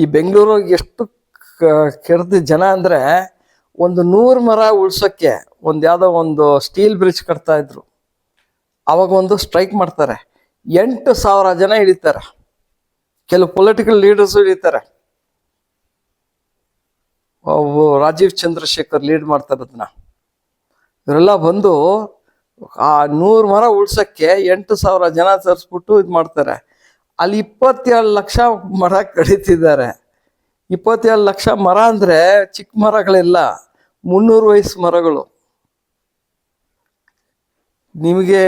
ಈ ಬೆಂಗಳೂರಿಗೆ ಎಷ್ಟು ಕೆಡ್ದ ಜನ ಅಂದರೆ ಒಂದು ನೂರು ಮರ ಉಳ್ಸೋಕ್ಕೆ ಒಂದು ಯಾವುದೋ ಒಂದು ಸ್ಟೀಲ್ ಬ್ರಿಡ್ಜ್ ಕಟ್ತಾ ಇದ್ರು. ಅವಾಗ ಒಂದು ಸ್ಟ್ರೈಕ್ ಮಾಡ್ತಾರೆ. ಎಂಟು ಸಾವಿರ ಜನ ಹಿಡಿತಾರೆ ಕೆಲವು ಪೊಲಿಟಿಕಲ್ ಲೀಡರ್ಸ್ ಹಿಡಿತಾರೆ ರಾಜೀವ್ ಚಂದ್ರಶೇಖರ್ ಲೀಡ್ ಮಾಡ್ತಾರೆ ಅದನ್ನ ಇವರೆಲ್ಲ ಬಂದು ಆ ನೂರು ಮರ ಉಳ್ಸೋಕ್ಕೆ ಎಂಟು ಸಾವಿರ ಜನ ತರಿಸ್ಬಿಟ್ಟು ಇದು ಮಾಡ್ತಾರೆ. ಅಲ್ಲಿ ಇಪ್ಪತ್ತೇಳು ಲಕ್ಷ ಮರ ಕಡಿತಿದ್ದಾರೆ. ಇಪ್ಪತ್ತೇಳು ಲಕ್ಷ ಮರ ಅಂದ್ರೆ ಚಿಕ್ಕ ಮರಗಳಿಲ್ಲ, ಮುನ್ನೂರು ವಯಸ್ಸು ಮರಗಳು. ನಿಮಗೆ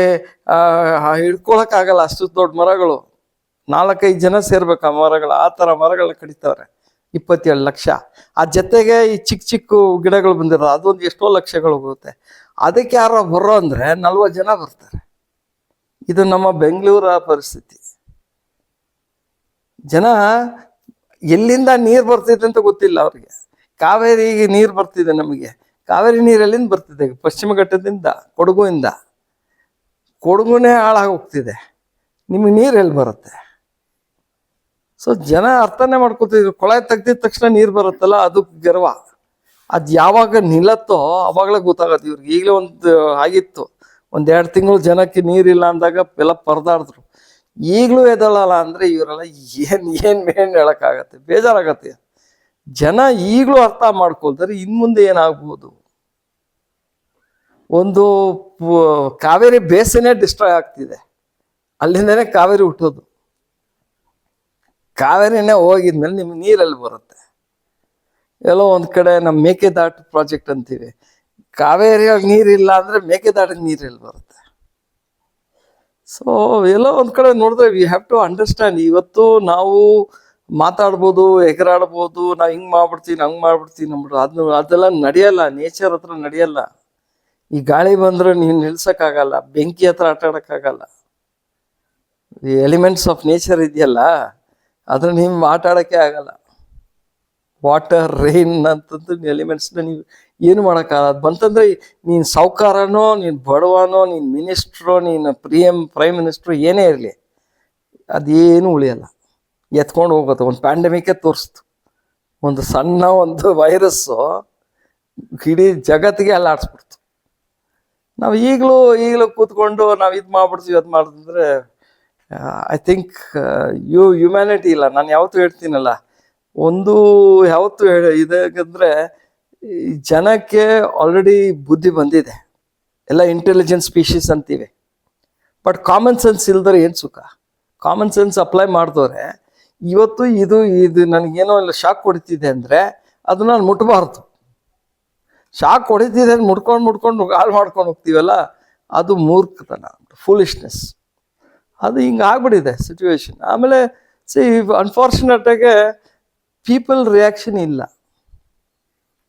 ಹಿಡ್ಕೊಳಕ್ಕಾಗಲ್ಲ ಅಷ್ಟು ದೊಡ್ಡ ಮರಗಳು. ನಾಲ್ಕೈದು ಜನ ಸೇರ್ಬೇಕು ಆ ಮರಗಳು, ಆ ಥರ ಮರಗಳನ್ನ ಕಡಿತಾರೆ ಇಪ್ಪತ್ತೇಳು ಲಕ್ಷ. ಆ ಜೊತೆಗೆ ಈ ಚಿಕ್ಕ ಚಿಕ್ಕ ಗಿಡಗಳು ಬಂದಿರೋ ಅದೊಂದು ಎಷ್ಟೋ ಲಕ್ಷಗಳು ಬರುತ್ತೆ ಅದಕ್ಕೆ ಯಾರೋ ಬರೋ ಅಂದ್ರೆ ನಲ್ವತ್ತು ಜನ ಬರ್ತಾರೆ. ಇದು ನಮ್ಮ ಬೆಂಗಳೂರ ಪರಿಸ್ಥಿತಿ. ಜನ ಎಲ್ಲಿಂದ ನೀರು ಬರ್ತಿದೆ ಅಂತ ಗೊತ್ತಿಲ್ಲ ಅವ್ರಿಗೆ. ಕಾವೇರಿಗೆ ನೀರು ಬರ್ತಿದೆ ನಮಗೆ. ಕಾವೇರಿ ನೀರು ಎಲ್ಲಿಂದ ಬರ್ತಿದೆ? ಪಶ್ಚಿಮ ಘಟ್ಟದಿಂದ, ಕೊಡಗುವಿಂದ. ಕೊಡಗುನೇ ಹಾಳಾಗಿ ಹೋಗ್ತಿದೆ. ನಿಮಗೆ ನೀರು ಎಲ್ಲಿ ಬರುತ್ತೆ? ಸೊ ಜನ ಅರ್ಥನೇ ಮಾಡ್ಕೊತಿದ್ರು ಕೊಳಾಯಿ ತೆಗ್ದಿದ ತಕ್ಷಣ ನೀರು ಬರುತ್ತಲ್ಲ, ಅದು ಗರ್ವ. ಅದು ಯಾವಾಗ ನಿಲ್ಲತ್ತೋ, ಅವಾಗಲೇ ಗೊತ್ತಾಗತ್ತೆ ಇವ್ರಿಗೆ. ಈಗಲೇ ಒಂದು ಆಗಿತ್ತು. ಒಂದೆರಡು ತಿಂಗಳು ಜನಕ್ಕೆ ನೀರಿಲ್ಲ ಅಂದಾಗ ಎಲ್ಲ ಪರದಾಡಿದ್ರು. ಈಗಲೂ ಎದಳಲ್ಲ ಅಂದರೆ ಇವರೆಲ್ಲ ಏನು ಏನು ಮೇನ್ ಹೇಳೋಕ್ಕಾಗತ್ತೆ? ಬೇಜಾರಾಗತ್ತೆ. ಜನ ಈಗಲೂ ಅರ್ಥ ಮಾಡ್ಕೊಳ್ತಾರೆ ಇನ್ಮುಂದೆ ಏನಾಗ್ಬೋದು? ಒಂದು ಕಾವೇರಿ ಬೇಸನೇ ಡಿಸ್ಟ್ರಾಯ್ ಆಗ್ತಿದೆ. ಅಲ್ಲಿಂದನೇ ಕಾವೇರಿ ಹುಟ್ಟೋದು. ಕಾವೇರಿನೇ ಹೋಗಿದ್ಮೇಲೆ ನಿಮ್ಗೆ ನೀರಲ್ಲಿ ಬರುತ್ತೆ. ಎಲ್ಲೋ ಒಂದು ಕಡೆ ನಮ್ಮ ಮೇಕೆದಾಟು ಪ್ರಾಜೆಕ್ಟ್ ಅಂತೀವಿ. ಕಾವೇರಿಯಾಗ ನೀರಿಲ್ಲ ಅಂದರೆ ಮೇಕೆದಾಟಿಗೆ ನೀರಲ್ಲಿ ಬರುತ್ತೆ. ಸೊ ಎಲ್ಲೋ ಒಂದು ಕಡೆ ನೋಡಿದ್ರೆ ವಿ ಹ್ಯಾವ್ ಟು ಅಂಡರ್ಸ್ಟ್ಯಾಂಡ್ ಇವತ್ತು ನಾವು ಮಾತಾಡ್ಬೋದು ಎಗರಾಡ್ಬೋದು ನಾವು ಹಿಂಗೆ ಮಾಡ್ಬಿಡ್ತೀನಿ ಹಂಗೆ ಮಾಡ್ಬಿಡ್ತೀನಿ ನಮ್ಮ ಅದನ್ನ ಅದೆಲ್ಲ ನಡೆಯಲ್ಲ ನೇಚರ್ ಹತ್ರ ನಡೆಯಲ್ಲ. ಈ ಗಾಳಿ ಬಂದ್ರೆ ನೀನು ನಿಲ್ಸೋಕ್ಕಾಗಲ್ಲ, ಬೆಂಕಿ ಹತ್ರ ಆಟ ಆಡಕ್ಕಾಗಲ್ಲ ಎಲಿಮೆಂಟ್ಸ್ ಆಫ್ ನೇಚರ್ ಇದೆಯಲ್ಲ, ಅದ್ರ ನೀವು ಆಟ ಆಗಲ್ಲ. ವಾಟರ್ ರೈನ್ ಅಂತಂದು ಎಲಿಮೆಂಟ್ಸ್ನ ನೀವು ಏನು ಮಾಡೋಕ್ಕಾಗಲ್ಲ. ಬಂತಂದ್ರೆ ನೀನು ಸಾವುಕಾರನೋ, ನೀನು ಬಡವನೋ, ನೀನು ಮಿನಿಸ್ಟ್ರೋ ನೀನು ಪ್ರಿಯಮ್ ಪ್ರೈಮ್ ಮಿನಿಸ್ಟ್ರು ಏನೇ ಇರಲಿ, ಅದೇನು ಉಳಿಯಲ್ಲ. ಎತ್ಕೊಂಡು ಹೋಗುತ್ತೆ ಒಂದು ಪ್ಯಾಂಡಮಿಕೇ ತೋರಿಸ್ತು. ಒಂದು ಸಣ್ಣ ಒಂದು ವೈರಸ್ಸು ಇಡೀ ಜಗತ್ತಿಗೆ ಅಲ್ಲಾಡಿಸ್ಬಿಡ್ತು ನಾವು ಈಗಲೂ ಈಗಲೂ ಕೂತ್ಕೊಂಡು ನಾವು ಇದು ಮಾಡ್ಬಿಡ್ತೀವಿ, ಅದು ಮಾಡಿದ್ರೆ ಐ ಥಿಂಕ್ ಯು ಹ್ಯುಮ್ಯಾನಿಟಿ ಇಲ್ಲ. ನಾನು ಯಾವತ್ತೂ ಹೇಳ್ತೀನಲ್ಲ ಒಂದು ಯಾವತ್ತು ಹೇಳ ಇದಾಗಂದ್ರೆ ಜನಕ್ಕೆ ಆಲ್ರೆಡಿ ಬುದ್ಧಿ ಬಂದಿದೆ. ಎಲ್ಲ ಇಂಟೆಲಿಜೆಂಟ್ ಸ್ಪೀಶೀಸ್ ಅಂತೀವಿ. ಬಟ್ ಕಾಮನ್ ಸೆನ್ಸ್ ಇಲ್ದರೆ ಏನು ಸುಖ? ಕಾಮನ್ ಸೆನ್ಸ್ ಅಪ್ಲೈ ಮಾಡಿದವ್ರೆ ಇವತ್ತು ಇದು ಇದು ನನಗೇನೋ ಇಲ್ಲ ಶಾಕ್ ಹೊಡಿತಿದೆ ಅಂದರೆ ಅದು ನಾನು ಮುಟ್ಬಾರ್ದು. ಶಾಕ್ ಹೊಡಿತಿದೆ ಅಂತ ಮುಟ್ಕೊಂಡು ಮುಟ್ಕೊಂಡು ಹಾಳು ಮಾಡ್ಕೊಂಡು ಹೋಗ್ತೀವಲ್ಲ, ಅದು ಮೂರ್ಖತನ ಫೂಲಿಶ್ನೆಸ್ ಅದು ಹಿಂಗೆ ಆಗ್ಬಿಟ್ಟಿದೆ ಸಿಚುವೇಶನ್ ಆಮೇಲೆ ಸಿ ಅನ್ಫಾರ್ಚುನೇಟಾಗೆ ಪೀಪಲ್ ರಿಯಾಕ್ಷನ್ ಇಲ್ಲ.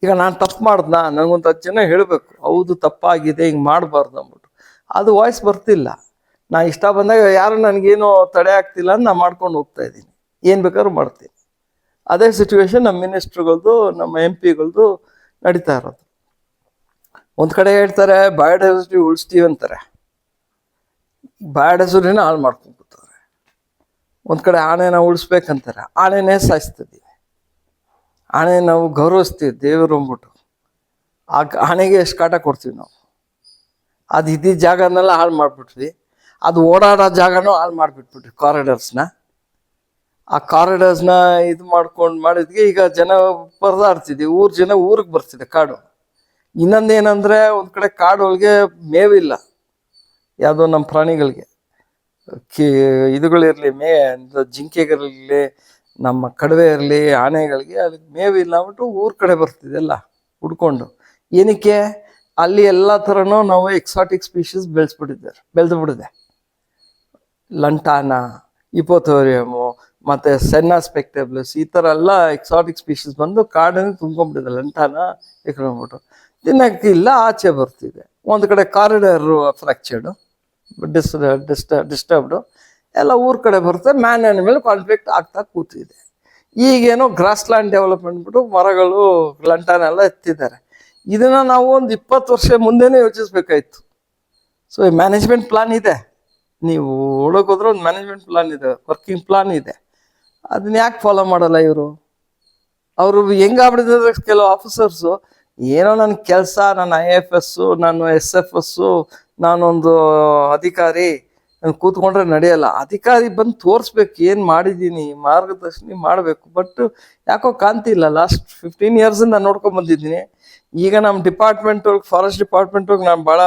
ಈಗ ನಾನು ತಪ್ಪು ಮಾಡ್ದಾ ನನಗೊಂದು ಹತ್ತು ಜನ ಹೇಳಬೇಕು. ಹೌದು, ತಪ್ಪಾಗಿದೆ, ಹಿಂಗೆ ಮಾಡಬಾರ್ದು ಅಂದ್ಬಿಟ್ಟು. ಅದು ವಾಯ್ಸ್ ಬರ್ತಿಲ್ಲ. ನಾ ಇಷ್ಟ ಬಂದಾಗ ಯಾರು ನನಗೇನು ತಡೆ ಆಗ್ತಿಲ್ಲ ಅಂತ ನಾ ಮಾಡ್ಕೊಂಡು ಹೋಗ್ತಾ ಇದ್ದೀನಿ. ಏನು ಬೇಕಾದ್ರೂ ಮಾಡ್ತೀನಿ. ಅದೇ ಸಿಚುವೇಶನ್ ನಮ್ಮ ಮಿನಿಸ್ಟ್ರುಗಳ್ದು ನಮ್ಮ ಎಂ ಪಿಗಳ್ದು ನಡೀತಾ ಇರೋದು. ಒಂದು ಕಡೆ ಹೇಳ್ತಾರೆ ಬಯೋಡೈವರ್ಸಿಟಿ ಉಳಿಸ್ತೀವಿ ಅಂತಾರೆ. ಬಯೋಡೈವರ್ಸಿಟಿನ ಹಾಳು ಮಾಡ್ಕೊಂಡು ಕೂತಾರೆ. ಒಂದು ಕಡೆ ಆನೆನ ಉಳಿಸ್ಬೇಕಂತಾರೆ. ಆನೆನೇ ಸಾಯಿಸ್ತಿದ್ದೀವಿ ಆನೆ ನಾವು ಗೌರವಿಸ್ತೀವಿ, ದೇವರು ಅಂದ್ಬಿಟ್ಟು. ಆ ಗ- ಆನೆಗೆ ಎಷ್ಟು ಕಾಟ ಕೊಡ್ತೀವಿ ನಾವು? ಅದು ಇದ್ದಿದ್ದ ಜಾಗನೆಲ್ಲ ಹಾಳು ಮಾಡಿಬಿಟ್ವಿ. ಅದು ಓಡಾಡೋ ಜಾಗನೂ ಹಾಳು ಮಾಡಿಬಿಟ್ಬಿಟ್ವಿ ಕಾರಿಡರ್ಸ್ನ ಆ ಕಾರಿಡರ್ಸ್ನ ಇದು ಮಾಡ್ಕೊಂಡು ಮಾಡಿದ್ಗೆ ಈಗ ಜನ ಪರದಾಡ್ತಿದ್ವಿ. ಊರ್ ಜನ ಊರಿಗೆ ಬರ್ತಿದೆ ಕಾಡು. ಇನ್ನೊಂದೇನಂದ್ರೆ ಒಂದು ಕಡೆ ಕಾಡುಗಳಿಗೆ ಮೇವಿಲ್ಲ. ಯಾವುದೋ ನಮ್ಮ ಪ್ರಾಣಿಗಳಿಗೆ. ಕಿ, ಇದುಗಳಿರಲಿ ಮೇ, ಜಿಂಕೆಗಳಿರಲಿ ನಮ್ಮ ಕಡವೆ ಇರಲಿ, ಆನೆಗಳಿಗೆ ಅದಕ್ಕೆ ಮೇವಿಲ್ಲ ಅಂದ್ಬಿಟ್ಟು ಊರ ಕಡೆ ಬರ್ತಿದೆ ಹುಡ್ಕೊಂಡು. ಏನಕ್ಕೆ? ಅಲ್ಲಿ ಎಲ್ಲ ಥರನೂ ನಾವು ಎಕ್ಸಾಟಿಕ್ ಸ್ಪೀಷೀಸ್ ಬೆಳೆಸ್ಬಿಟ್ಟಿದ್ದಾರೆ, ಬೆಳೆದು ಬಿಡಿದೆ ಲಂಟಾನ ಇಪೋಥೋರಿಯಮು ಮತ್ತು ಸೆನ್ನಾ ಸ್ಪೆಕ್ಟೇಬಲ್ಸ್ ಈ ಥರ ಎಲ್ಲ ಎಕ್ಸಾಟಿಕ್ ಸ್ಪೀಷೀಸ್ ಬಂದು ಕಾಡನ್ನು ತುಂಬ್ಕೊಂಡ್ಬಿಟ್ಟಿದೆ ಲಂಟಾನ ಇಟ್ಕೊಂಡ್ಬಿಟ್ಟು ತಿನ್ನಕ್ಕೆ ಇಲ್ಲ, ಆಚೆ ಬರ್ತಿದೆ. ಒಂದು ಕಡೆ ಕಾರಿಡಾರು ಫ್ರ್ಯಾಕ್ಚರ್ಡು ಡಿಸ್ ಡಿಸ್ಟ ಡಿಸ್ಟರ್ಬ್ಡು ಎಲ್ಲ ಊರ ಕಡೆ ಬರುತ್ತೆ ಮ್ಯಾನ್ ಮೇಲೆ ಕಾನ್ಫ್ಲಿಕ್ಟ್ ಆಗ್ತಾ ಕೂತಿದೆ. ಈಗೇನೋ ಗ್ರಾಸ್ ಲ್ಯಾಂಡ್ ಡೆವಲಪ್ಮೆಂಟ್ ಬಿಟ್ಟು ಮರಗಳು ಲಂಟಾನ ಎಲ್ಲ ಎತ್ತಿದ್ದಾರೆ. ಇದನ್ನ ನಾವು ಒಂದು ಇಪ್ಪತ್ತು ವರ್ಷ ಮುಂದೆನೇ ಯೋಚಿಸ್ಬೇಕಾಯ್ತು. ಸೊ ಮ್ಯಾನೇಜ್ಮೆಂಟ್ ಪ್ಲಾನ್ ಇದೆ. ನೀವು ಒಳಗೆ ಹೋದ್ರೆ ಒಂದು ಮ್ಯಾನೇಜ್ಮೆಂಟ್ ಪ್ಲಾನ್ ಇದೆ ವರ್ಕಿಂಗ್ ಪ್ಲಾನ್ ಇದೆ. ಅದನ್ನ ಯಾಕೆ ಫಾಲೋ ಮಾಡಲ್ಲ ಇವರು? ಅವರು ಹೆಂಗಾಗ್ಬಿಟ್ಟಿದ್ರೆ ಕೆಲವು ಆಫೀಸರ್ಸು ಏನೋ ನನ್ನ ಕೆಲಸ, ನನ್ನ ಐ ಎಫ್ ಎಸ್ಸು ನಾನು ಎಸ್ ಎಫ್ ಎಸ್ಸು ನಾನೊಂದು ಅಧಿಕಾರಿ ಕೂತ್ಕೊಂಡ್ರೆ ನಡೆಯಲ್ಲ. ಅಧಿಕಾರಿ ಬಂದು ತೋರಿಸ್ಬೇಕು, ಏನು ಮಾಡಿದ್ದೀನಿ ಮಾರ್ಗದರ್ಶಿನಿ ಮಾಡಬೇಕು. ಬಟ್ ಯಾಕೋ ಕಾಂತಿ ಇಲ್ಲ. ಲಾಸ್ಟ್ ಫಿಫ್ಟೀನ್ ಇಯರ್ಸಿಂದ ನೋಡ್ಕೊಂಡ್ ಬಂದಿದ್ದೀನಿ. ಈಗ ನಮ್ಮ ಡಿಪಾರ್ಟ್ಮೆಂಟ್ ಒಳಗೆ ಫಾರೆಸ್ಟ್ ಡಿಪಾರ್ಟ್ಮೆಂಟ್ ಒಳಗೆ ನಾನು ಭಾಳ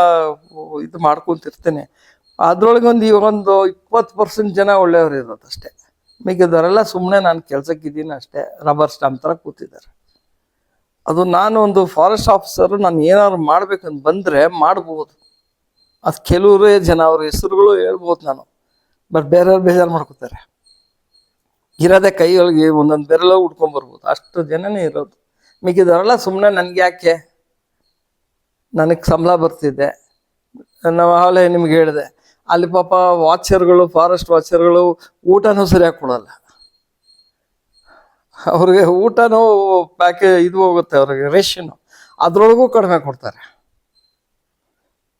ಇದು ಮಾಡ್ಕೊಂತಿರ್ತೇನೆ. ಅದರೊಳಗೆ ಒಂದು ಇವಾಗ ಒಂದು ಇಪ್ಪತ್ತು ಪರ್ಸೆಂಟ್ ಜನ ಒಳ್ಳೆಯವ್ರು ಇರೋದು ಅಷ್ಟೇ. ಸುಮ್ಮನೆ ನಾನು ಕೆಲಸಕ್ಕಿದ್ದೀನಿ ಅಷ್ಟೇ. ರಬ್ಬರ್ ಸ್ಟಾಂಪ್ ಥರ ಕೂತಿದ್ದಾರೆ. ಅದು ನಾನು ಒಂದು ಫಾರೆಸ್ಟ್ ಆಫೀಸರು ನಾನು ಏನಾದ್ರು ಮಾಡ್ಬೇಕಂತ ಬಂದರೆ ಮಾಡ್ಬೋದು. ಅದು ಕೆಲವರೇ ಜನ ಅವ್ರ ಹೆಸರುಗಳು ಹೇಳ್ಬೋದು ನಾನು. ಬಟ್ ಬೇರೆಯವ್ರು ಬೇಜಾರು ಮಾಡ್ಕೋತಾರೆ. ಇರೋದೇ ಕೈಯೊಳಗೆ ಒಂದೊಂದು ಬೆರಳು ಉಟ್ಕೊಂಬರ್ಬೋದು ಅಷ್ಟು ಜನನೇ ಇರೋದು. ಮಿಕ್ಕಿದವರೆಲ್ಲ ಸುಮ್ಮನೆ ನನಗೆ ಯಾಕೆ? ನನಗೆ ಸಂಬಳ ಬರ್ತಿದ್ದೆ ನಾವು ಆಲೇ ನಿಮ್ಗೆ ಹೇಳಿದೆ. ಅಲ್ಲಿ ಪಾಪ ವಾಚರ್ಗಳು ಫಾರೆಸ್ಟ್ ವಾಚರ್ಗಳು ಊಟನೂ ಸರಿಯಾಗಿ ಕೊಡೋಲ್ಲ. ಅವ್ರಿಗೆ ಊಟನೂ ಪ್ಯಾಕೇಜ್ ಇದು ಹೋಗುತ್ತೆ ಅವ್ರಿಗೆ ರೇಷನ್ ಅದರೊಳಗೂ ಕಡಿಮೆ ಕೊಡ್ತಾರೆ.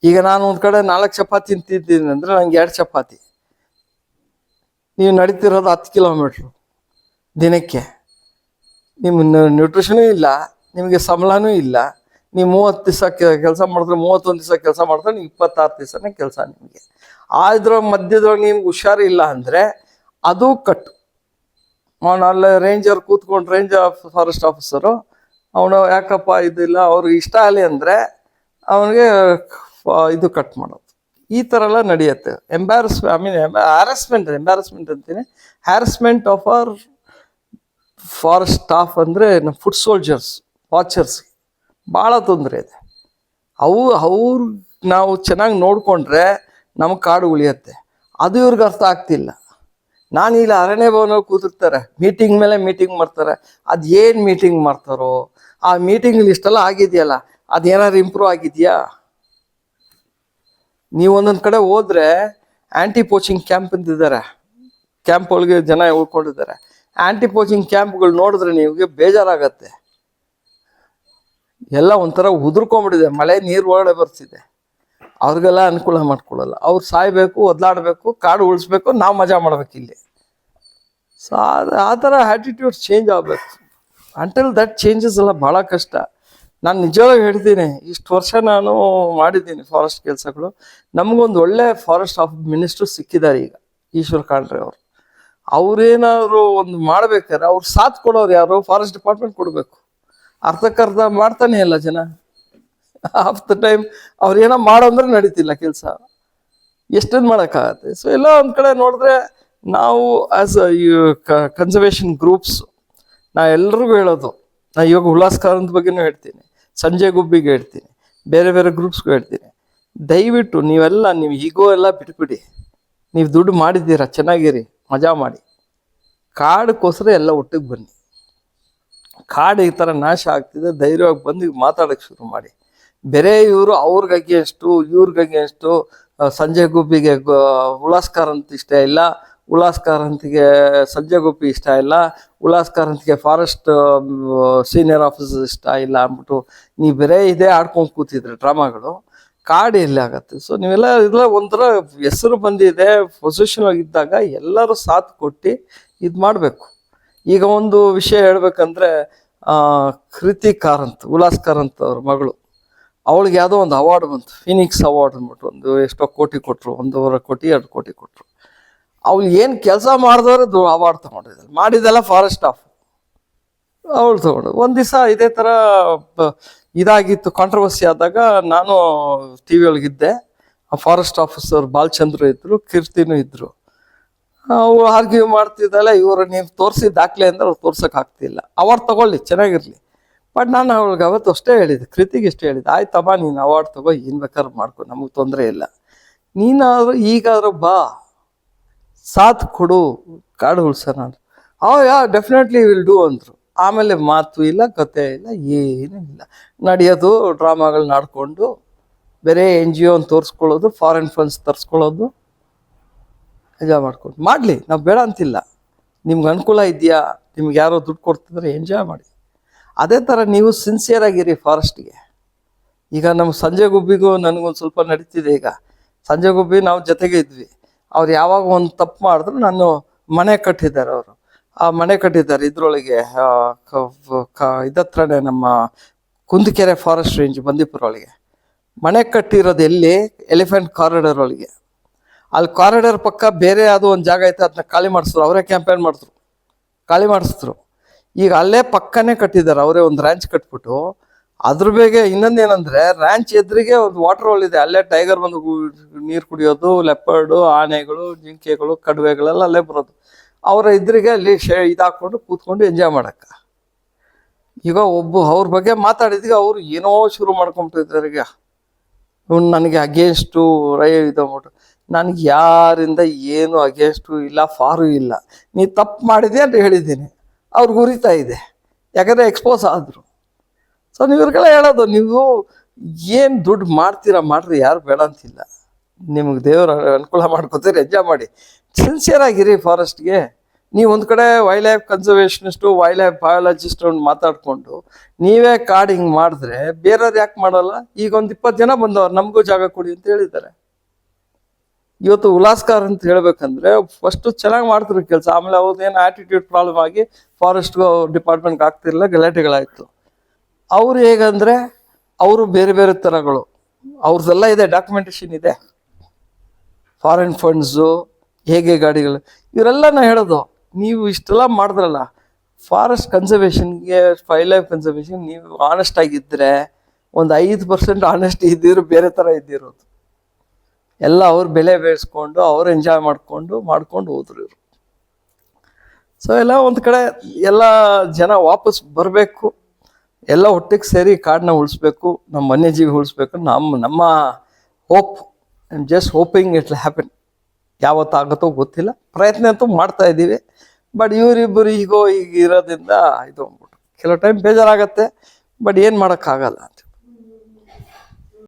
ಈಗ ನಾನು ಒಂದು ಕಡೆ ನಾಲ್ಕು ಚಪಾತಿ ತಿಂತಿದ್ದೀನಿ ಅಂದರೆ ನಂಗೆ ಎರಡು ಚಪಾತಿ. ನೀವು ನಡೀತಿರೋದು ಹತ್ತು ಕಿಲೋಮೀಟ್ರು ದಿನಕ್ಕೆ. ನಿಮ್ಮ ನ್ಯೂಟ್ರಿಷನೂ ಇಲ್ಲ, ನಿಮಗೆ ಸಂಬಳನೂ ಇಲ್ಲ. ನೀವು ಮೂವತ್ತು ದಿವಸ ಕೆಲಸ ಮಾಡಿದ್ರೆ ಮೂವತ್ತೊಂದು ದಿವಸ ಕೆಲಸ ಮಾಡಿದ್ರೆ ನೀವು ಇಪ್ಪತ್ತಾರು ದಿವಸನೇ ಕೆಲಸ ನಿಮಗೆ. ಆದ್ರ ಮಧ್ಯದೊಳಗೆ ನಿಮ್ಗೆ ಹುಷಾರಿಲ್ಲ ಅಂದರೆ ಅದು ಕಟ್ಟು. ಅವನು ಅಲ್ಲೇ ರೇಂಜರ್ ಕೂತ್ಕೊಂಡು ರೇಂಜ್ ಆಫ್ ಫಾರೆಸ್ಟ್ ಆಫೀಸರು ಅವನು ಯಾಕಪ್ಪ ಇದಿಲ್ಲ, ಅವ್ರಿಗೆ ಇಷ್ಟ ಆಗಲಿ ಅಂದರೆ ಅವನಿಗೆ ಇದು ಕಟ್ ಮಾಡೋದು. ಈ ಥರ ಎಲ್ಲ ನಡೆಯುತ್ತೆ. ಎಂಬ್ಯಾರಸ್ ಐ ಮೀನ್ ಹ್ಯಾರಸ್ಮೆಂಟ್ ಎಂಬ್ಯಾರಸ್ಮೆಂಟ್ ಅಂತೀನಿ. Harassment of our forest staff ಅಂದರೆ ನಮ್ಮ ಫುಡ್ ಸೋಲ್ಜರ್ಸ್ ವಾಚರ್ಸ್ ಭಾಳ ತೊಂದರೆ ಇದೆ. ಅವು, ಅವ್ರು ನಾವು ಚೆನ್ನಾಗಿ ನೋಡಿಕೊಂಡ್ರೆ ನಮ್ಮ ಕಾಡು ಉಳಿಯುತ್ತೆ. ಅದು ಇವ್ರಿಗೆ ಅರ್ಥ ಆಗ್ತಿಲ್ಲ. ನಾನು ಇಲ್ಲಿ ಅರಣ್ಯ ಭವನಲ್ಲಿ ಕೂತಿರ್ತಾರೆ. ಮೀಟಿಂಗ್ ಮೇಲೆ ಮೀಟಿಂಗ್ ಮಾಡ್ತಾರೆ. ಅದು ಏನು ಮೀಟಿಂಗ್ ಮಾಡ್ತಾರೋ? ಆ ಮೀಟಿಂಗ್ ಇಷ್ಟೆಲ್ಲ ಆಗಿದೆಯಲ್ಲ? ಅದೇನಾದ್ರು ಇಂಪ್ರೂವ್ ಆಗಿದೆಯಾ? ನೀವು ಒಂದೊಂದು ಕಡೆ ಹೋದ್ರೆ ಆಂಟಿ ಪೋಚಿಂಗ್ ಕ್ಯಾಂಪ್ ಅಂತಿದ್ದಾರೆ ಕ್ಯಾಂಪ್ ಒಳಗೆ ಜನ ಉಳ್ಕೊಂಡಿದ್ದಾರೆ. ಆಂಟಿ ಪೋಚಿಂಗ್ ಕ್ಯಾಂಪ್ಗಳು ನೋಡಿದ್ರೆ ನಿಮಗೆ ಬೇಜಾರಾಗತ್ತೆ. ಎಲ್ಲ ಒಂಥರ ಉದುರ್ಕೊಂಬಿಟ್ಟಿದೆ. ಮಳೆ, ನೀರು ಒಳಗಡೆ ಬರ್ತಿದೆ. ಅವ್ರಿಗೆಲ್ಲ ಅನುಕೂಲ ಮಾಡ್ಕೊಳ್ಳಲ್ಲ. ಅವ್ರು ಸಾಯ್ಬೇಕು, ಒದ್ಲಾಡ್ಬೇಕು, ಕಾಡು ಉಳಿಸ್ಬೇಕು, ನಾವು ಮಜಾ ಮಾಡ್ಬೇಕು ಇಲ್ಲಿ. ಸೊ ಆ ಥರ ಆ್ಯಟಿಟ್ಯೂಡ್ ಚೇಂಜ್ ಆಗಬೇಕು. ಅಂಟಲ್ ದಟ್ ಚೇಂಜಸ್ ಎಲ್ಲ ಭಾಳ ಕಷ್ಟ. ನಾನು ನಿಜವಾಗಿ ಹೇಳ್ತೀನಿ, ಇಷ್ಟು ವರ್ಷ ನಾನು ಮಾಡಿದ್ದೀನಿ ಫಾರೆಸ್ಟ್ ಕೆಲಸಗಳು. ನಮಗೊಂದು ಒಳ್ಳೆ ಫಾರೆಸ್ಟ್ ಆಫ್ ಮಿನಿಸ್ಟ್ರು ಸಿಕ್ಕಿದ್ದಾರೆ ಈಗ, ಈಶ್ವರ್ ಖಾಂಡ್ರೆ ಅವರು. ಅವ್ರೇನಾದ್ರು ಒಂದು ಮಾಡ್ಬೇಕಾದ್ರೆ ಅವ್ರು ಸಾಥ್ ಕೊಡೋರು ಯಾರು? ಫಾರೆಸ್ಟ್ ಡಿಪಾರ್ಟ್ಮೆಂಟ್ ಕೊಡಬೇಕು. ಅರ್ಧಕ್ಕರ್ಧ ಮಾಡ್ತಾನೆ ಇಲ್ಲ ಜನ. ಆಫ್ ದ ಟೈಮ್ ಅವ್ರು ಏನೋ ಮಾಡೋಂದ್ರೆ ನಡೀತಿಲ್ಲ ಕೆಲಸ. ಎಷ್ಟೊಂದು ಮಾಡೋಕ್ಕಾಗತ್ತೆ? ಸೊ ಎಲ್ಲ ಒಂದು ಕಡೆ ನೋಡಿದ್ರೆ ನಾವು ಆಸ್ ಕನ್ಸರ್ವೇಷನ್ ಗ್ರೂಪ್ಸ್ ನಾ ಎಲ್ರಿಗೂ ಹೇಳೋದು. ನಾ ಇವಾಗ ಉಲ್ಲಾಸ್ಕಾರದ ಬಗ್ಗೆನೂ ಹೇಳ್ತೀನಿ. ಸಂಜಯ್ ಗುಬ್ಬಿಗೆ ಹೇಳ್ತೀನಿ. ಬೇರೆ ಬೇರೆ ಗ್ರೂಪ್ಸ್ಗೂ ಹೇಳ್ತೀನಿ. ದಯವಿಟ್ಟು ನೀವೆಲ್ಲ, ನೀವು ಈಗೋ ಎಲ್ಲ ಬಿಟ್ಬಿಡಿ. ನೀವು ದುಡ್ಡು ಮಾಡಿದ್ದೀರಾ, ಚೆನ್ನಾಗಿರಿ, ಮಜಾ ಮಾಡಿ. ಕಾಡಕ್ಕೋಸ್ಕರ ಎಲ್ಲ ಒಟ್ಟಿಗೆ ಬನ್ನಿ. ಕಾಡು ಈ ಥರ ನಾಶ ಆಗ್ತಿದೆ, ಧೈರ್ಯವಾಗಿ ಬಂದು ಮಾತಾಡೋಕ್ಕೆ ಶುರು ಮಾಡಿ. ಬೇರೆ ಇವರು ಅವ್ರಿಗೆ ಎಷ್ಟು ಇವ್ರಿಗಾಗಿ ಎಷ್ಟು ಸಂಜೆ ಗುಬ್ಬಿಗೆ ಉಲಾಸ್ಕರ್ ಅಂತ ಇಷ್ಟ ಇಲ್ಲ. ಉಲ್ಲಾಸ್ಕರ್ ಕಾರಂತಿಗೆ ಸಂಜಯ್ ಗೋಪಿ ಇಷ್ಟ ಇಲ್ಲ. ಉಲ್ಲಾಸ್ ಕಾರಂತಿಗೆ ಫಾರೆಸ್ಟ್ ಸೀನಿಯರ್ ಆಫೀಸರ್ ಇಷ್ಟ ಇಲ್ಲ ಅಂದ್ಬಿಟ್ಟು ನೀವು ಬೇರೆ ಇದೇ ಆಡ್ಕೊಂಡು ಕೂತಿದ್ರೆ ಡ್ರಾಮಾಗಳು, ಕಾಡು ಎಲ್ಲಿ ಆಗತ್ತೆ. ಸೊ ನೀವೆಲ್ಲ ಇದೆಲ್ಲ ಒಂಥರ ಹೆಸರು ಬಂದಿದೆ ಪೊಸಿಷನ್ ಇದ್ದಾಗ ಎಲ್ಲರೂ ಸಾಥ್ ಕೊಟ್ಟು ಇದು ಮಾಡಬೇಕು. ಈಗ ಒಂದು ವಿಷಯ ಹೇಳ್ಬೇಕಂದ್ರೆ ಕೃತಿ ಕಾರಂತ್ ಉಲ್ಲಾಸ್ ಕಾರಂತ್ ಅವ್ರ ಮಗಳು, ಅವಳಿಗೆ ಯಾವುದೋ ಒಂದು ಅವಾರ್ಡ್ ಬಂತು. ಫಿನಿಕ್ಸ್ ಅವಾರ್ಡ್ ಅಂದ್ಬಿಟ್ಟು ಒಂದು ಎಷ್ಟೋ ಕೋಟಿ ಕೊಟ್ಟರು ಒಂದೂವರೆ ಕೋಟಿ, ಎರಡು ಕೋಟಿ ಕೊಟ್ಟರು ಅವಳು ಏನು ಕೆಲಸ ಮಾಡಿದವ್ರೆ ಅವಾರ್ಡ್ ತಗೊಂಡಿದ್ದಾಳೆ ಮಾಡಿದ್ದೆಲ್ಲ ಫಾರೆಸ್ಟ್ ಆಫ್ ಅವಳು ತೊಗೊಂಡು. ಒಂದು ದಿವಸ ಇದೇ ಥರ ಇದಾಗಿತ್ತು ಕಾಂಟ್ರವರ್ಸಿ ಆದಾಗ ನಾನು ಟಿ ವಿ ಒಳಗಿದ್ದೆ ಆ ಫಾರೆಸ್ಟ್ ಆಫೀಸರ್ ಬಾಲಚಂದ್ರ ಇದ್ದರು ಕೀರ್ತಿನೂ ಇದ್ದರು ಅವ್ರು ಆರ್ಗ್ಯೂ ಮಾಡ್ತಿದ್ದಲ್ಲ, ಇವರು ನೀವು ತೋರಿಸಿ ದಾಖಲೆ ಅಂದ್ರೆ ಅವ್ರು ತೋರ್ಸಕ್ ಆಗ್ತಿಲ್ಲ. ಅವಾರ್ಡ್ ತಗೊಳ್ಳಿ, ಚೆನ್ನಾಗಿರಲಿ. ಬಟ್ ನಾನು ಅವಳಿಗೆ ಅವತ್ತು ಅಷ್ಟೇ ಹೇಳಿದೆ ಕೃತಿಗೆ ಇಷ್ಟೇ ಹೇಳಿದ್ದೆ. ಆಯ್ತಮ್ಮ, ನೀನು ಅವಾರ್ಡ್ ತಗೋ, ಏನು ಬೇಕಾದ್ರೂ ಮಾಡ್ಕೊ, ನಮಗೆ ತೊಂದರೆ ಇಲ್ಲ. ನೀನಾದರೂ ಈಗಾದ್ರೂ ಬಾ ಸಾಥ್ ಕೊಡು, ಕಾಡು ಉಳ್ಸೋಣ. ಆ ಯಾ ಡೆಫಿನೆಟ್ಲಿ ವಿಲ್ ಡೂ ಅಂದರು. ಆಮೇಲೆ ಮಾತು ಇಲ್ಲ, ಕತೆ ಇಲ್ಲ, ಏನೂ ಇಲ್ಲ. ನಡೆಯೋದು, ಡ್ರಾಮಾಗಳು ನಾಡ್ಕೊಂಡು, ಬೇರೆ ಎನ್ ಜಿ ಒನ್ ತೋರಿಸ್ಕೊಳ್ಳೋದು ಫಾರಿನ್ ಫಂಡ್ಸ್ ತರಿಸ್ಕೊಳ್ಳೋದು, ಎಂಜಾಯ್ ಮಾಡ್ಕೊಂಡು. ಮಾಡಲಿ, ನಾವು ಬೇಡ ಅಂತಿಲ್ಲ. ನಿಮ್ಗೆ ಅನುಕೂಲ ಇದೆಯಾ, ನಿಮ್ಗೆ ಯಾರೋ ದುಡ್ಡು ಕೊಡ್ತಿದ್ರೆ, ಎಂಜಾಯ್ ಮಾಡಿ. ಅದೇ ಥರ ನೀವು ಸಿನ್ಸಿಯರ್ ಆಗಿರಿ ಫಾರೆಸ್ಟ್ಗೆ. ಈಗ ನಮ್ಮ ಸಂಜೆ ಗುಬ್ಬಿಗೂ ನನಗೊಂದು ಸ್ವಲ್ಪ ನಡೀತಿದೆ ಈಗ. ಸಂಜೆ ಗುಬ್ಬಿ ನಾವು ಜೊತೆಗೆ ಇದ್ವಿ. ಅವ್ರು ಯಾವಾಗ ಒಂದು ತಪ್ಪು ಮಾಡಿದ್ರು ನಾನು ಮನೆ ಕಟ್ಟಿದ್ದಾರೆ ಅವರು. ಆ ಮನೆ ಕಟ್ಟಿದ್ದಾರೆ ಇದ್ರೊಳಗೆ ಇದತ್ರನೇ ನಮ್ಮ ಕುಂದಕೆರೆ ಫಾರೆಸ್ಟ್ ರೇಂಜ್ ಬಂದೀಪುರ ಒಳಗೆ. ಮನೆ ಕಟ್ಟಿರೋದು ಎಲ್ಲಿ? ಎಲಿಫೆಂಟ್ ಕಾರಿಡಾರ್ ಒಳಗೆ. ಅಲ್ಲಿ ಕಾರಿಡಾರ್ ಪಕ್ಕ ಬೇರೆ ಯಾವುದೋ ಒಂದು ಜಾಗ ಐತೆ ಅದನ್ನ ಖಾಲಿ ಮಾಡಿಸಿದ್ರು. ಅವರೇ ಕ್ಯಾಂಪೇನ್ ಮಾಡಿದ್ರು. ಖಾಲಿ ಮಾಡಿಸಿದ್ರು. ಈಗ ಅಲ್ಲೇ ಪಕ್ಕನೇ ಕಟ್ಟಿದ್ದಾರೆ, ಅವರೇ ಒಂದು ರ್ಯಾಂಚ್ ಕಟ್ಬಿಟ್ಟು. ಅದ್ರ ಇನ್ನೊಂದು ಏನಂದ್ರೆ ರ್ಯಾಂಚ್ ಎದುರಿಗೆ ಒಂದು ವಾಟರ್ ಹೋಲ್ ಇದೆ. ಅಲ್ಲೇ ಟೈಗರ್ ಬಂದು ನೀರು ಕುಡಿಯೋದು ಲೆಪರ್ಡು ಆನೆಗಳು, ಜಿಂಕೆಗಳು ಕಡುವೆಗಳೆಲ್ಲ ಅಲ್ಲೇ ಬರೋದು. ಅವರ ಇದ್ರಿಗೆ ಅಲ್ಲಿ ಶೇ, ಇದಾಕೊಂಡು ಕೂತ್ಕೊಂಡು ಎಂಜಾಯ್ ಮಾಡಕ್ಕ. ಈಗ ಒಬ್ಬ ಅವ್ರ ಬಗ್ಗೆ ಮಾತಾಡಿದ್ವಿ ಅವ್ರು ಏನೋ ಶುರು ಮಾಡ್ಕೊಂಬಿಟ್ಟಿದ್ದಾರೆ ಈಗ. ಇವ್ನು ನನಗೆ ಅಗೇನ್ಸ್ಟು ರೈ ಇದಂದ್ಬಿಟ್ಟು ನನಗೆ ಯಾರಿಂದ ಏನು ಅಗೇನ್ಸ್ಟು ಇಲ್ಲ ಫಾರು ಇಲ್ಲ. ನೀ ತಪ್ಪು ಮಾಡಿದೆ ಅಂತ ಹೇಳಿದ್ದೀನಿ. ಅವ್ರಿಗೆ ಉರಿತಾ ಇದೆ. ಯಾಕಂದರೆ ಎಕ್ಸ್ಪೋಸ್ ಆದರು. ಸೊ ನೀವ್ರಿಗೆಲ್ಲ ಹೇಳೋದು, ನೀವು ಏನು ದುಡ್ಡು ಮಾಡ್ತೀರಾ ಮಾಡ್ರಿ, ಯಾರು ಬೇಡ ಅಂತಿಲ್ಲ. ನಿಮಗೆ ದೇವರ ಅನುಕೂಲ ಮಾಡ್ಕೊತೀರಿ, ಎಂಜಾಯ್ ಮಾಡಿ. ಸಿನ್ಸಿಯರ್ ಆಗಿರಿ ಫಾರೆಸ್ಟ್ಗೆ ನೀವು ಒಂದು ಕಡೆ wild life conservationist wild life biologist ಅವ್ನು ಮಾತಾಡಿಕೊಂಡು, ನೀವೇ ಕಾಡು ಹಿಂಗೆ ಮಾಡಿದ್ರೆ ಬೇರೆಯವ್ರು ಯಾಕೆ ಮಾಡಲ್ಲ? ಈಗ ಒಂದು ಇಪ್ಪತ್ತು ಜನ ಬಂದವ್ರು, ನಮಗೂ ಜಾಗ ಕೊಡಿ ಅಂತ ಹೇಳಿದ್ದಾರೆ. ಇವತ್ತು ಉಲ್ಲಾಸ್ಕರ್ ಅಂತ ಹೇಳ್ಬೇಕಂದ್ರೆ ಫಸ್ಟು ಚೆನ್ನಾಗಿ ಮಾಡ್ತಿರೋ ಕೆಲಸ. ಆಮೇಲೆ ಅವ್ರದ್ದು ಏನು ಆಟಿಟ್ಯೂಡ್ ಪ್ರಾಬ್ಲಮ್ ಆಗಿ ಫಾರೆಸ್ಟ್ ಡಿಪಾರ್ಟ್ಮೆಂಟ್ಗೆ ಆಗ್ತಿರಲಿಲ್ಲ, ಗಲಾಟೆಗಳಾಯ್ತು. ಅವ್ರು ಹೇಗಂದ್ರೆ ಅವರು ಬೇರೆ ಬೇರೆ ಥರಗಳು ಅವ್ರದ್ದೆಲ್ಲ ಇದೆ ಡಾಕ್ಯುಮೆಂಟೇಶನ್ ಇದೆ. ಫಾರಿನ್ ಫಂಡ್ಸು ಹೇಗೆ ಗಾಡಿಗಳು ಇವರೆಲ್ಲ ನಾ ಹೇಳೋದು. ನೀವು ಇಷ್ಟೆಲ್ಲ ಮಾಡಿದ್ರಲ್ಲ ಫಾರೆಸ್ಟ್ ಕನ್ಸರ್ವೇಷನ್ಗೆ ಫೈಲ್ ಲೈಫ್ ಕನ್ಸರ್ವೇಷನ್ ನೀವು ಆನೆಸ್ಟ್ ಆಗಿದ್ದರೆ ಒಂದು ಐದು ಪರ್ಸೆಂಟ್ ಆನೆಸ್ಟ್ ಇದ್ದಿದ್ರು ಬೇರೆ ಥರ ಇದ್ದಿರೋದು. ಎಲ್ಲ ಅವ್ರು ಬೆಲೆ ಬೇಯಿಸ್ಕೊಂಡು ಅವ್ರು ಎಂಜಾಯ್ ಮಾಡಿಕೊಂಡು, ಮಾಡ್ಕೊಂಡು ಹೋದ್ರು ಇವರು. ಸೊ ಎಲ್ಲ ಒಂದು ಕಡೆ ಎಲ್ಲ ಜನ ವಾಪಸ್ ಬರಬೇಕು. ಎಲ್ಲ ಒಟ್ಟಿಗೆ ಸೇರಿ ಕಾಡನ್ನ ಉಳಿಸ್ಬೇಕು, ನಮ್ಮ ವನ್ಯಜೀವಿ ಉಳಿಸ್ಬೇಕು, ನಮ್ಮ ನಮ್ಮ hope just hoping it happen ಯಾವತ್ತಾಗುತ್ತೋ ಗೊತ್ತಿಲ್ಲ. ಪ್ರಯತ್ನ ಅಂತೂ ಮಾಡ್ತಾ ಇದ್ದೀವಿ. ಬಟ್ ಇವರಿಬ್ಬರು ಈಗೋ ಈಗ ಇರೋದ್ರಿಂದ ಇದು ಅಂದ್ಬಿಟ್ಟು, ಕೆಲವು ಟೈಮ್ ಬೇಜಾರಾಗತ್ತೆ ಬಟ್ ಏನು ಮಾಡೋಕ್ಕಾಗಲ್ಲ ಅಂತ.